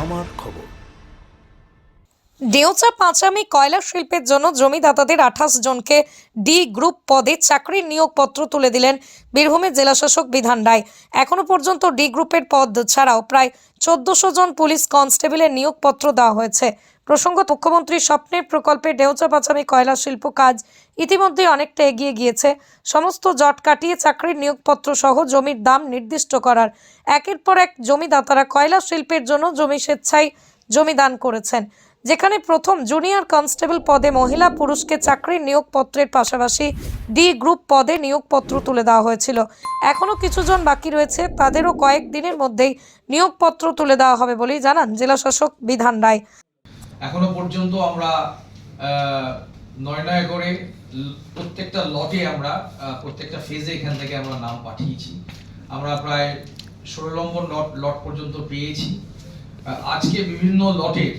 আমার খবর। দেওচা পাঁচামি কয়লা শিল্পের জন্য জমিদাতাদের আঠাশ জনকে ডি গ্রুপ পদে চাকরির নিয়োগপত্র তুলে দিলেন বীরভূমের জেলাশাসক বিধান রায়। এখনও পর্যন্ত ডি গ্রুপের পদ ছাড়াও প্রায় চোদ্দশো জন পুলিশ কনস্টেবলের নিয়োগপত্র দেওয়া হয়েছে। প্রসঙ্গত মুখ্যমন্ত্রীর স্বপ্নের প্রকল্পে ডেউচা পাঁচামি কয়লা শিল্প কাজ ইতিমধ্যে অনেকটা এগিয়ে গিয়েছে। সমস্ত জট কাটিয়ে চাকরির নিয়োগপত্র সহ জমির দাম নির্দিষ্ট করার একের পর এক জমিদাতারা কয়লা শিল্পের জন্য জমি স্বেচ্ছায় জমি দান করেছেন। যেখানে প্রথম জুনিয়র কনস্টেবল পদে মহিলা পুরুষকে চাকরির নিয়োগপত্রের পাশাপাশি ডি গ্রুপ পদে নিয়োগপত্র তুলে দেওয়া হয়েছিল। এখনও কিছুজন বাকি রয়েছে, তাদেরও কয়েক দিনের মধ্যেই নিয়োগপত্র তুলে দেওয়া হবে বলেই জানান জেলাশাসক বিধান রায়। এখনও পর্যন্ত আমরা নয় নয় করে প্রত্যেকটা লটে আমরা প্রত্যেকটা ফেজে এখান থেকে আমরা নাম পাঠিয়েছি। আমরা প্রায় ষোলো নম্বর লট লট পর্যন্ত পেয়েছি। আজকে বিভিন্ন লটের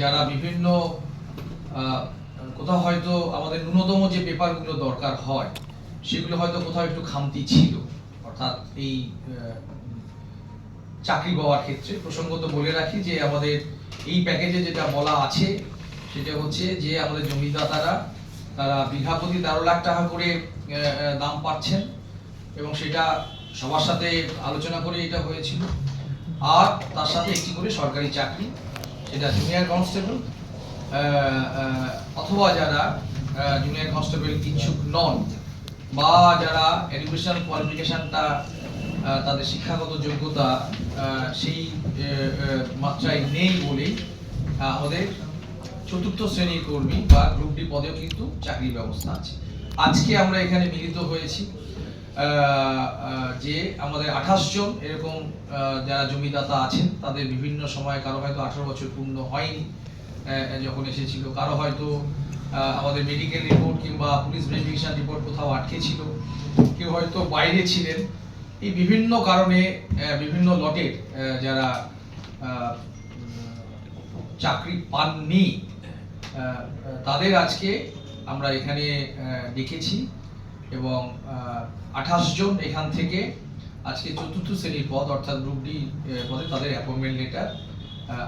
যারা বিভিন্ন কোথাও হয়তো আমাদের ন্যূনতম যে পেপারগুলো দরকার হয়, সেগুলো হয়তো কোথাও একটু খামতি ছিল। অর্থাৎ এই চাকরি পাওয়ার ক্ষেত্রে। প্রসঙ্গত বলে রাখি যে আমাদের এই প্যাকেজে যেটা বলা আছে, সেটা হচ্ছে যে আমাদের জমিদাতারা, তারা বিঘা প্রতি তেরো লাখ টাকা করে দাম পাচ্ছেন এবং সেটা সবার সাথে আলোচনা করে এটা হয়েছিল। আর তার সাথে একটি করে সরকারি চাকরি, সেটা জুনিয়র কনস্টেবল অথবা যারা জুনিয়র কনস্টেবল ইচ্ছুক নন বা যারা এডুকেশনাল কোয়ালিফিকেশনটা তাদের শিক্ষাগত যোগ্যতা সেই মাত্রায় নেই বলেই আমাদের চতুর্থ শ্রেণির কর্মী বা গ্রুপ ডি পদেও কিন্তু চাকরির ব্যবস্থা আছে। আজকে আমরা এখানে মিলিত হয়েছি যে আমাদের আঠাশ জন এরকম যারা জমিদাতা আছেন, তাদের বিভিন্ন সময় কারও হয়তো আঠারো বছর পূর্ণ হয়নি যখন এসেছিল। কারও হয়তো আমাদের মেডিকেল রিপোর্ট কিংবা পুলিশ ভেরিফিকেশন রিপোর্ট কোথাও আটকে ছিল। কেউ হয়তো বাইরে ছিলেন এই বিভিন্ন কারণে বিভিন্ন লটের যারা চাকরি পাননি তাদের আজকে আমরা এখানে ডেকেছি এবং আঠাশ জন এখান থেকে আজকে চতুর্থ শ্রেণির পদ, অর্থাৎ গ্রুপ ডি পদে তাদের অ্যাপয়েন্টমেন্ট লেটার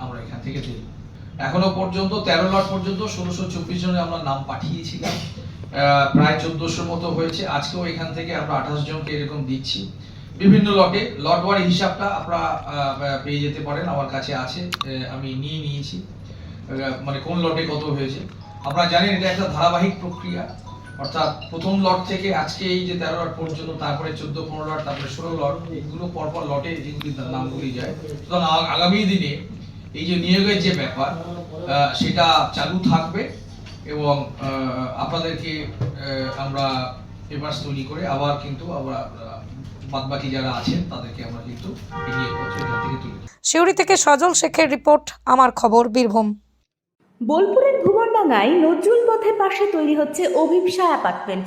আমরা এখান থেকে দেব। এখনও পর্যন্ত, তেরো লট পর্যন্ত, ষোলোশো চব্বিশ জনের আমরা নাম পাঠিয়েছিলাম। প্রায় চোদ্দশোর মতো হয়েছে। আজকেও এখান থেকে আমরা আঠাশ জনকে এরকম দিচ্ছি। বিভিন্ন লটে লট ওয়ার হিসাবটা আপনারা পেয়ে যেতে পারেন, আমার কাছে আছে আমি নিয়ে নিয়েছি। মানে কোন লটে কত হয়েছে। আপনারা জানেন এটা একটা ধারাবাহিক প্রক্রিয়া, অর্থাৎ প্রথম লট থেকে আজকে এই যে তেরো লট পর্যন্ত, তারপরে চোদ্দ, পনেরো লট তারপরে ষোলো লট এগুলো পরপর লটে তার নামগুলি যায়। সুতরাং আগামী দিনে এই যে নিয়োগের যে ব্যাপার সেটা চালু থাকবে এবং আপনাদেরকে আমরা পেপার্স তৈরি করে আবার কিন্তু আমরা বাদ বাকি যারা আছেন তাদেরকে আমরা কিন্তু শিউরি থেকে সজল শেখের রিপোর্ট আমার খবর বীরভূম। বোলপুরের ভুবনডাঙ্গায় নজরুল পথের পাশে তৈরি হচ্ছে অভিপসা অ্যাপার্টমেন্ট।